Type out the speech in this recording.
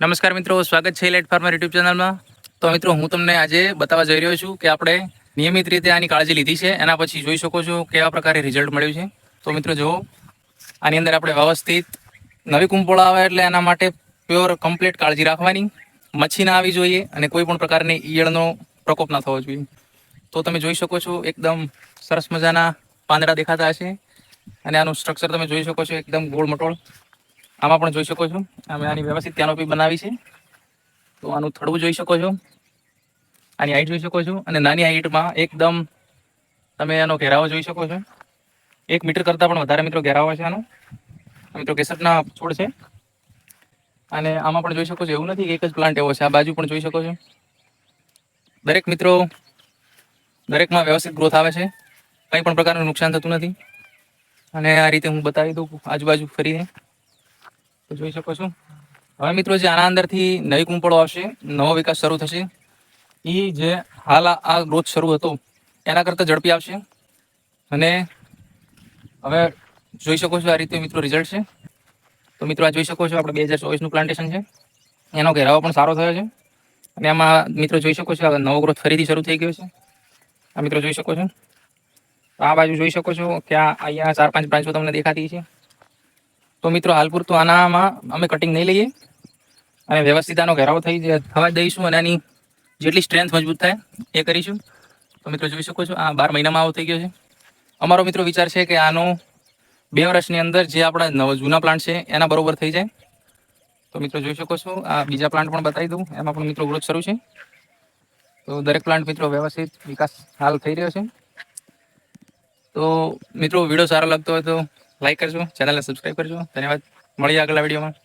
નમસ્કાર મિત્રો, સ્વાગત છે લેટ ફાર્મર યુટ્યુબ ચેનલમાં તો મિત્રો, હું તમને આજે બતાવવા જઈ રહ્યો છું કે આપણે નિયમિત રીતે આની કાળજી લીધી છે. એના પછી જોઈ શકો છો કેવા પ્રકારે રિઝલ્ટ મળ્યું છે. તો મિત્રો, જુઓ. આની અંદર આપણે વ્યવસ્થિત નવી કુંપોળ આવે એટલે એના માટે પ્યોર કમ્પ્લીટ કાળજી રાખવાની. મચ્છી ના આવી જોઈએ અને કોઈ પણ પ્રકારની ઈયળનો પ્રકોપ ના થવો જોઈએ. તો તમે જોઈ શકો છો એકદમ સરસ મજાના પાંદડા દેખાતા હશે. અને આનું સ્ટ્રક્ચર તમે જોઈ શકો છો એકદમ ગોળ મટોળ. આમાં પણ જોઈ શકો છો. અમે આની વ્યવસ્થિત કેનોપી બનાવી છે. તો આનું થડવું જોઈ શકો છો. આની હાઈટ જોઈ શકો છો. અને નાની હાઈટમાં એકદમ તમે એનો ઘેરાવો જોઈ શકો છો. એક મીટર કરતાં પણ વધારે મિત્રો ઘેરાવો છે આનો. મિત્રો કેસરના છોડ છે. અને આમાં પણ જોઈ શકો છો, એવું નથી એક જ પ્લાન્ટ એવો છે. આ બાજુ પણ જોઈ શકો છો. દરેક મિત્રો દરેકમાં વ્યવસ્થિત ગ્રોથ આવે છે. કંઈ પણ પ્રકારનું નુકસાન થતું નથી. અને આ રીતે હું બતાવી દઉં આજુબાજુ ફરીને. જોઈ શકો છો. હવે મિત્રો, જે આના અંદરથી નવી કુંપળો આવશે, નવો વિકાસ શરૂ થશે. એ જે હાલ આ- ગ્રોથ શરૂ હતો, એના કરતાં ઝડપી આવશે. અને હવે જોઈ શકો છો આ રીતે મિત્રો રિઝલ્ટ છે. તો મિત્રો, આ જોઈ શકો છો આપણે બે હજાર ચોવીસનું પ્લાન્ટેશન છે. એનો ઘેરાવો પણ સારો થયો છે. અને આમાં મિત્રો જોઈ શકો છો નવો ગ્રોથ ફરીથી શરૂ થઈ ગયો છે. આ મિત્રો જોઈ શકો છો. આ બાજુ જોઈ શકો છો કે આ અહીંયા ચાર પાંચ બ્રાન્ચો તમને દેખાતી છે. તો મિત્રો, હાલ પૂરતું આનામાં અમે કટિંગ નહીં લઈએ. અને વ્યવસ્થિત આનો ઘેરાવો થઈ થવા દઈશું અને આની જેટલી સ્ટ્રેન્થ મજબૂત થાય, એ કરીશું. તો મિત્રો, જોઈ શકો છો, આ બાર મહિનામાં આવો થઈ ગયો છે. અમારો મિત્રો વિચાર છે કે આનો બે વર્ષની અંદર જે આપણા નવા જૂના પ્લાન્ટ છે, એના બરોબર થઈ જાય. તો મિત્રો, જોઈ શકો છો, આ બીજા પ્લાન્ટ પણ બતાવી દઉં. એમાં પણ મિત્રો ગ્રોથ શરૂ છે. તો દરેક પ્લાન્ટ મિત્રો વ્યવસ્થિત વિકાસ હાલ થઈ રહ્યો છે. તો મિત્રો, વીડિયો સારો લાગતો હોય તો લાઈક કરજો ચેનલને સબસ્ક્રાઈબ કરજો. ધન્યવાદ. મળીએ આગલા વિડીયોમાં